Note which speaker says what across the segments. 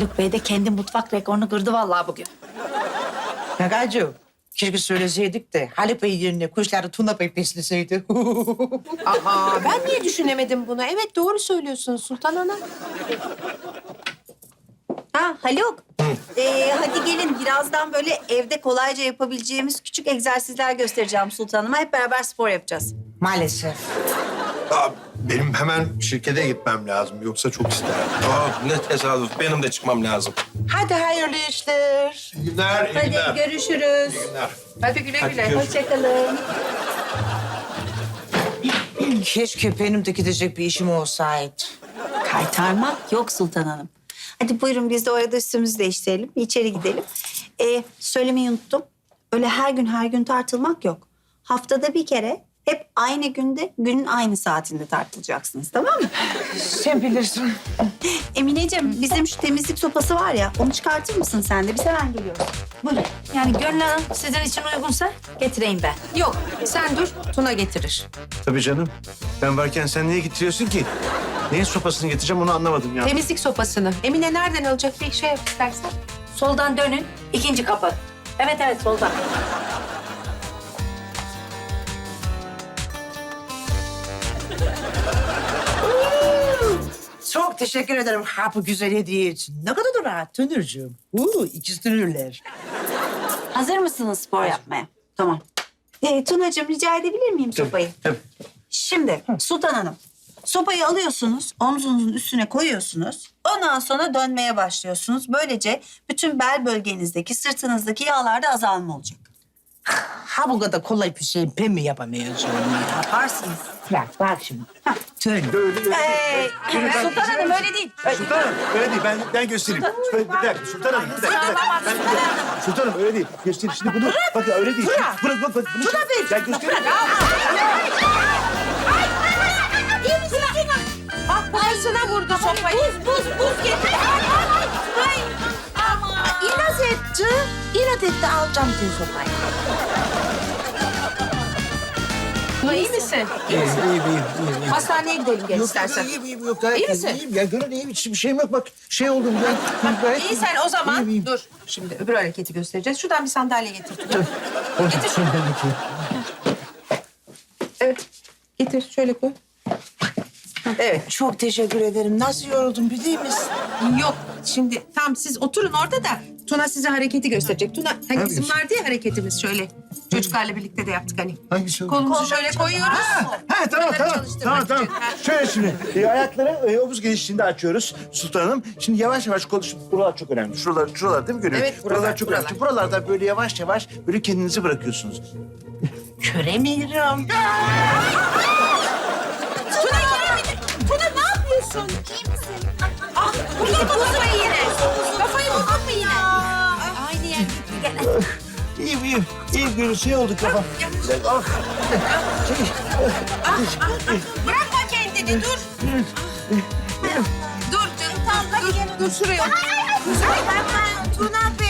Speaker 1: Haluk Bey de kendi mutfak rekorunu kırdı vallahi bugün.
Speaker 2: Gagacığım, keşke söyleseydik de Haluk Bey yerine kuşları Tuna Bey besleseydi.
Speaker 3: Aa, ben niye düşünemedim bunu? Evet doğru söylüyorsun Sultan Ana.
Speaker 4: Ha Haluk. Ee, hadi gelin birazdan böyle evde kolayca yapabileceğimiz küçük egzersizler göstereceğim sultanıma. Hep beraber spor yapacağız.
Speaker 2: Maalesef.
Speaker 5: Aa, benim hemen şirkete gitmem lazım. Yoksa çok isterim.
Speaker 6: Aa, ne tesadüf. Benim de çıkmam lazım.
Speaker 2: Hadi hayırlı işler.
Speaker 5: İyi günler, iyi
Speaker 4: Hadi
Speaker 5: günler.
Speaker 4: görüşürüz.
Speaker 5: İyi günler.
Speaker 3: Hadi güle güle.
Speaker 6: görüşürüz.
Speaker 4: Hoşçakalın.
Speaker 2: Keşke benim de gidecek bir işim olsaydı.
Speaker 4: Kaytarmak yok Sultan Hanım. Hadi buyurun biz de o arada üstümüzü değiştirelim. içeri gidelim. Ee, söylemeyi unuttum. Öyle her gün her gün tartılmak yok. Haftada bir kere hep aynı günde günün aynı saatinde tartılacaksınız tamam mı?
Speaker 2: Sen bilirsin.
Speaker 4: Emineciğim bizim şu temizlik sopası var ya onu çıkartır mısın sen de? Biz hemen geliyoruz.
Speaker 1: Buyurun. Yani Gönül Hanım sizin için uygunsa getireyim ben.
Speaker 3: Yok sen dur Tuna getirir.
Speaker 7: Tabii canım. Ben varken sen niye getiriyorsun ki? Neyin sopasını getireceğim onu anlamadım ya.
Speaker 3: Temizlik sopasını. Emine nereden alacak bir şey yap istersen.
Speaker 1: Soldan dönün. ikinci kapı. Evet evet soldan.
Speaker 2: Çok teşekkür ederim ha bu güzel hediye için. Ne kadar da rahat Tönürcüğüm. Uuu ikiz dönürler.
Speaker 4: Hazır mısınız spor yapmaya? Tamam. Ee, Tunacığım rica edebilir miyim sopayı?
Speaker 7: tabii.
Speaker 4: Şimdi Sultan Hanım, sopayı alıyorsunuz, omzunuzun üstüne koyuyorsunuz. Ondan sonra dönmeye başlıyorsunuz. Böylece bütün bel bölgenizdeki, sırtınızdaki yağlarda azalma olacak.
Speaker 2: Ha bu kadar kolay bir şey ben mi yapamayacağım ya?
Speaker 4: Yaparsınız.
Speaker 2: Bak bak şimdi. Tön.
Speaker 4: Ee, Sultan Hanım öyle değil.
Speaker 7: Sultan Hanım öyle değil. Ben, ben göstereyim. Şöyle bir dakika. Sultan Hanım bir dakika. Bir dakika. Ben, Sultan Hanım öyle değil. Göstereyim. Şimdi bunu bak ya öyle değil. Bırak bak bak. Bunu Tuna Bey. Ben göstereyim.
Speaker 3: Ah kafasına vurdu sopayı. Buz buz buz getir.
Speaker 2: İnat etti. İnat etti alacağım diye sopayı.
Speaker 3: İyi misin?
Speaker 7: İyiyim, iyiyim, iyiyim, iyiyim.
Speaker 3: Hastaneye gidelim gel
Speaker 7: Yok,
Speaker 3: istersen.
Speaker 7: iyiyim, iyiyim, yok. Gayet
Speaker 3: İyi misin?
Speaker 7: iyiyim. Ya gönül iyiyim. Hiçbir şeyim yok. Bak şey oldum ben. gayet
Speaker 3: İyi sen o zaman
Speaker 7: İyiyim, iyiyim.
Speaker 3: dur. Şimdi öbür hareketi göstereceğiz. Şuradan bir sandalye getir. Tuna.
Speaker 7: Şöyle bakayım.
Speaker 3: Evet. Getir şöyle koy.
Speaker 2: Evet çok teşekkür ederim. Nasıl yoruldum biliyor musun?
Speaker 3: Yok şimdi tam siz oturun orada da Tuna size hareketi gösterecek. Tuna hani bizim vardı ya hareketimiz şöyle. Çocuklarla birlikte de yaptık hani.
Speaker 7: Hangisi o?
Speaker 3: Kolumuzu şöyle koyuyoruz.
Speaker 7: Ha tamam
Speaker 3: Bunları
Speaker 7: tamam.
Speaker 3: çalıştırmak
Speaker 7: Tamam tamam.
Speaker 3: için. Ha.
Speaker 7: Şöyle şimdi e, ayakları e, omuz genişliğinde açıyoruz Sultan Hanım. Şimdi yavaş yavaş konuşup buralar çok önemli. Şuralar şuralar değil mi görüyorum?
Speaker 3: Evet, buralar,
Speaker 7: çok
Speaker 3: buralar.
Speaker 7: önemli. Buralarda böyle yavaş yavaş böyle kendinizi bırakıyorsunuz.
Speaker 2: Köremiyorum.
Speaker 3: Ne yapıyorsun? Ah vurdun mu kafayı yine? Kafayı vurdun mu yine? Aynı yer. Gel.
Speaker 7: İyiyim iyiyim. İyiyim görün şey oldu kafam. Ah. Şey,
Speaker 3: Bırakma kendini dur. Dur canım hadi gel. Dur şuraya. Tuna Bey.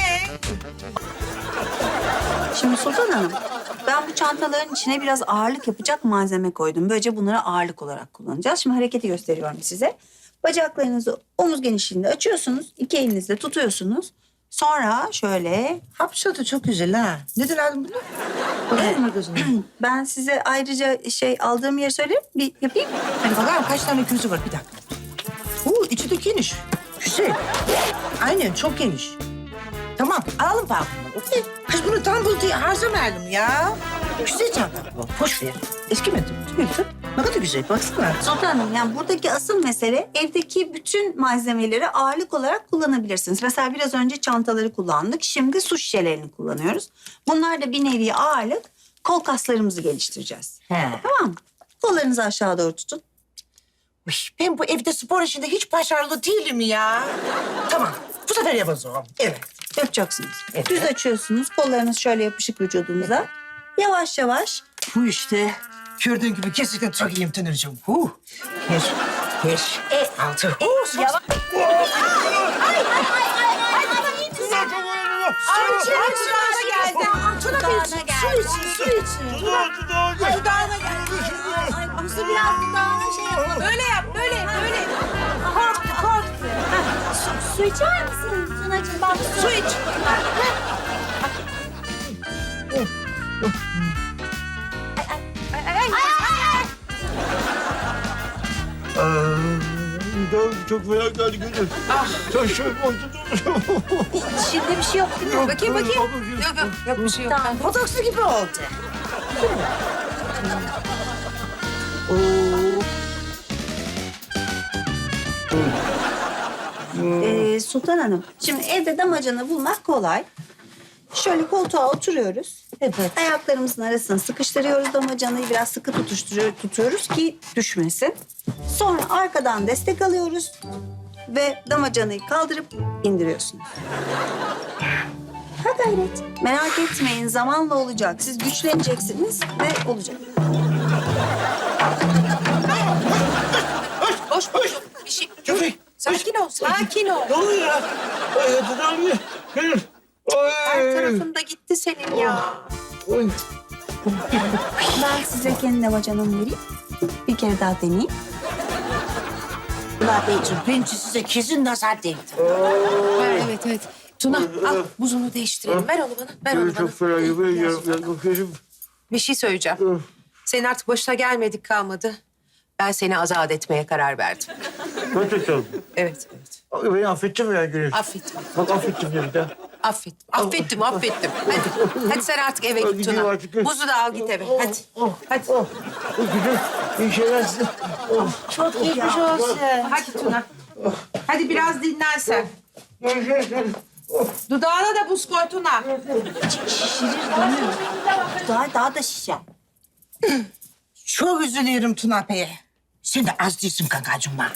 Speaker 4: Şimdi Sultan Hanım, ben bu çantaların içine biraz ağırlık yapacak malzeme koydum. Böylece bunları ağırlık olarak kullanacağız. Şimdi hareketi gösteriyorum size. Bacaklarınızı omuz genişliğinde açıyorsunuz. iki elinizle tutuyorsunuz. Sonra şöyle
Speaker 2: Hapşadı çok güzel ha. Nedir adın bunu? Mı
Speaker 4: ben size ayrıca şey aldığım yeri söyleyeyim. Bir yapayım.
Speaker 2: Hadi bakalım kaç tane gözü var bir dakika. Oo içi de geniş. Güzel. Aynen çok geniş. Tamam alalım bakalım. Okey. Kız bunu tam bul diye harcamayalım ya. Güzel çanta bu. Boş ver. Eskimedi. Mi? Ne kadar güzel baksana.
Speaker 4: Sultan Hanım yani buradaki asıl mesele evdeki bütün malzemeleri ağırlık olarak kullanabilirsiniz. Mesela biraz önce çantaları kullandık. Şimdi su şişelerini kullanıyoruz. Bunlar da bir nevi ağırlık. Kol kaslarımızı geliştireceğiz.
Speaker 2: He.
Speaker 4: Tamam mı? Kollarınızı aşağı doğru tutun.
Speaker 2: Uy, ben bu evde spor işinde hiç başarılı değilim ya. Tamam. Bu sefer yapacağım. Evet.
Speaker 4: Yapacaksınız.
Speaker 2: Evet.
Speaker 4: Düz açıyorsunuz. Kollarınız şöyle yapışık vücudunuza. Yavaş yavaş.
Speaker 2: Bu işte gördüğün gibi kesinlikle çok iyiyim Tınır'cığım. Huh. Bir, beş,
Speaker 4: E,
Speaker 2: altı. Huh, çok-
Speaker 4: yavaş. Dudağına geldi.
Speaker 2: Su için.
Speaker 4: Ay, dudağına geldi. Ay, ama su biraz dudağına şey yapalım.
Speaker 3: Böyle yap böyle
Speaker 4: Su, su içer misin? Tunacığım bak
Speaker 2: Su iç.
Speaker 7: Çok, çok fena geldi gözüm. Çok şey oldu.
Speaker 3: Şimdi bir şey yok değil mi? Bakayım bakayım. Yok yok yok bir şey yok.
Speaker 2: Tamam, botokslu gibi oldu.
Speaker 4: Ee, Sultan Hanım, şimdi evde damacana bulmak kolay. Şöyle koltuğa oturuyoruz.
Speaker 2: Evet.
Speaker 4: Ayaklarımızın arasına sıkıştırıyoruz damacanayı. Biraz sıkı tutuşturuyor, tutuyoruz ki düşmesin. Sonra arkadan destek alıyoruz. Ve damacanayı kaldırıp indiriyorsunuz. Ha gayret. Merak etmeyin zamanla olacak. Siz güçleneceksiniz ve olacak.
Speaker 3: Boş boş. Bir şey.
Speaker 7: Köpek.
Speaker 3: Sakin ol, sakin ol.
Speaker 7: Ne oluyor ya? Ay, Ay, Gelin.
Speaker 3: Her
Speaker 7: Ay.
Speaker 3: tarafında gitti senin ya.
Speaker 7: Ay.
Speaker 4: Ben size kendi damacanamı vereyim. Bir kere daha deneyin.
Speaker 2: Ulan Beyciğim bence size kesin nazar değdi.
Speaker 3: Ha, evet evet. Tuna al buzunu değiştirelim. Ver onu bana. Ver onu bana.
Speaker 7: Çok fena gibi.
Speaker 3: Bir şey söyleyeceğim. Senin artık başına gelmedik kalmadı. Ben seni azat etmeye karar verdim.
Speaker 7: Gerçekten.
Speaker 3: Evet, evet.
Speaker 7: Beni affettin mi ya Güneş?
Speaker 3: Affettim,
Speaker 7: Bak affettim ya bir daha.
Speaker 3: affettim, affettim, affettim. Hadi, hadi sen artık eve git Tuna.
Speaker 7: artık.
Speaker 3: Buzu da al git eve. Hadi, hadi.
Speaker 7: Güzel. İyi şeyler size. Oh.
Speaker 4: Çok geçmiş olsun.
Speaker 3: Hadi Tuna. Hadi biraz dinlen sen. Dudağına da buz koy Tuna.
Speaker 4: Şişirir değil mi? Daha, daha da şişer.
Speaker 2: Çok üzülüyorum Tuna Bey'e. Sen de az değilsin kankacığım ha.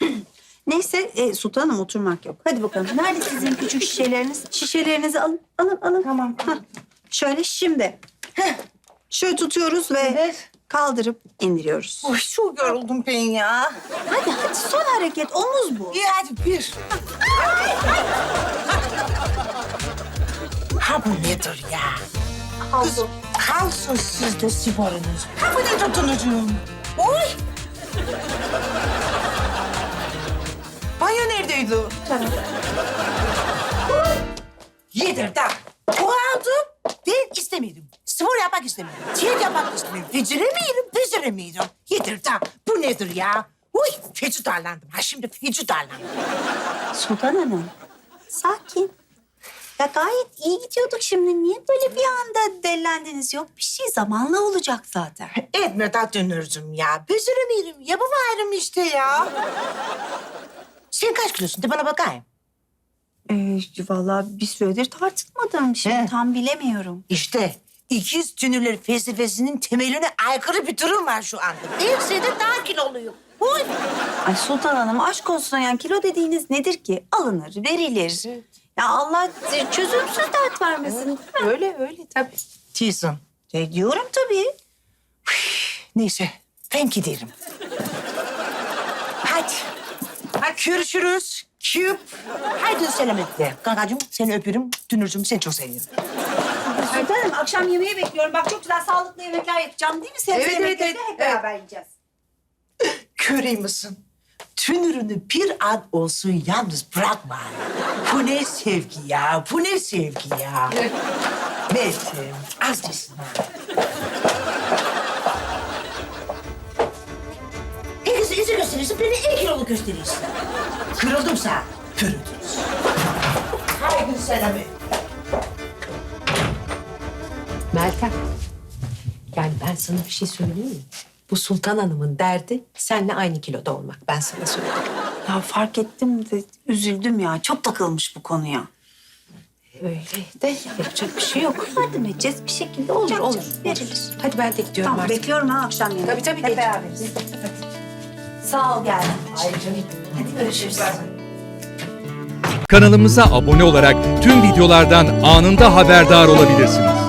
Speaker 4: Neyse e, sultanım oturmak yok. Hadi bakalım. Nerede sizin küçük şişeleriniz? Şişelerinizi alın, alın, alın. Tamam. Şöyle şimdi. Heh. Şöyle tutuyoruz ve kaldırıp indiriyoruz.
Speaker 2: Oy çok yoruldum ben ya.
Speaker 4: Hadi hadi son hareket omuz bu.
Speaker 2: İyi hadi bir. Ha bu nedir ya?
Speaker 4: Havlu.
Speaker 2: Kalsın sizde sporunuz. Ha bu nedir Tunacığım? Oy. Banyo neredeydi? Yedir da. O aldı. Ben istemiyorum. Spor yapmak istemiyorum. Çiğ yapmak istemiyorum. Beceremiyorum, beceremiyorum. Yedir da. Bu nedir ya? Uy, feci darlandım. Ha şimdi feci darlandım.
Speaker 4: Sultan Hanım, sakin. Ya gayet iyi gidiyorduk şimdi. Niye böyle bir anda dellendiniz? Yok bir şey zamanla olacak zaten.
Speaker 2: Etme da dönürdüm ya. Beceremiyorum. Yapamıyorum işte ya. Sen kaç kilosun? De bana bakayım.
Speaker 4: Ee, vallahi bir süredir tartılmadım. Şimdi
Speaker 2: He.
Speaker 4: tam bilemiyorum.
Speaker 2: İşte ikiz tünürler felsefesinin temeline aykırı bir durum var şu anda. Ben senden daha kiloluyum. Uy.
Speaker 4: Ay Sultan Hanım aşk olsun yani kilo dediğiniz nedir ki? Alınır, verilir. Ya Allah çözümsüz dert vermesin.
Speaker 3: Öyle öyle tabii.
Speaker 2: Tiysun.
Speaker 4: E, diyorum tabii.
Speaker 2: Neyse ben giderim. Hadi. Hadi görüşürüz. Küp. Haydi selametle. Kankacığım seni öpüyorum. Dünürcüğüm seni çok seviyorum.
Speaker 4: Sultan Hanım akşam yemeğe bekliyorum. Bak çok güzel sağlıklı yemekler yapacağım değil mi? Sebze
Speaker 3: Evet, evet,
Speaker 4: yemekleri de
Speaker 3: evet,
Speaker 4: hep
Speaker 3: evet.
Speaker 4: beraber yiyeceğiz.
Speaker 2: Göreyim misin? Tünürünü bir an olsun yalnız bırakma. Bu ne sevgi ya, bu ne sevgi ya. Meltem, az değilsin ha. Herkes izi gösterirsin, beni en kilolu gösterirsin. Kırıldımsa, kırıldınız. Haydi selamı.
Speaker 3: Meltem. Yani ben sana bir şey söyleyeyim mi? Bu Sultan Hanım'ın derdi seninle aynı kiloda olmak. Ben sana söyleyeyim.
Speaker 4: Ya fark ettim de üzüldüm ya. Çok takılmış bu konuya.
Speaker 3: Öyle de yapacak bir şey yok.
Speaker 4: Yardım edeceğiz bir şekilde olacak.
Speaker 3: Olur,
Speaker 4: canım, Verilir.
Speaker 3: Hadi ben de gidiyorum
Speaker 4: Tamam
Speaker 3: artık.
Speaker 4: bekliyorum ha akşam yemeği.
Speaker 3: Tabii, tabii,
Speaker 4: Hep beraberiz. Hadi. Sağ ol geldin. Hadi görüşürüz.
Speaker 8: Kanalımıza abone olarak tüm videolardan anında haberdar olabilirsiniz.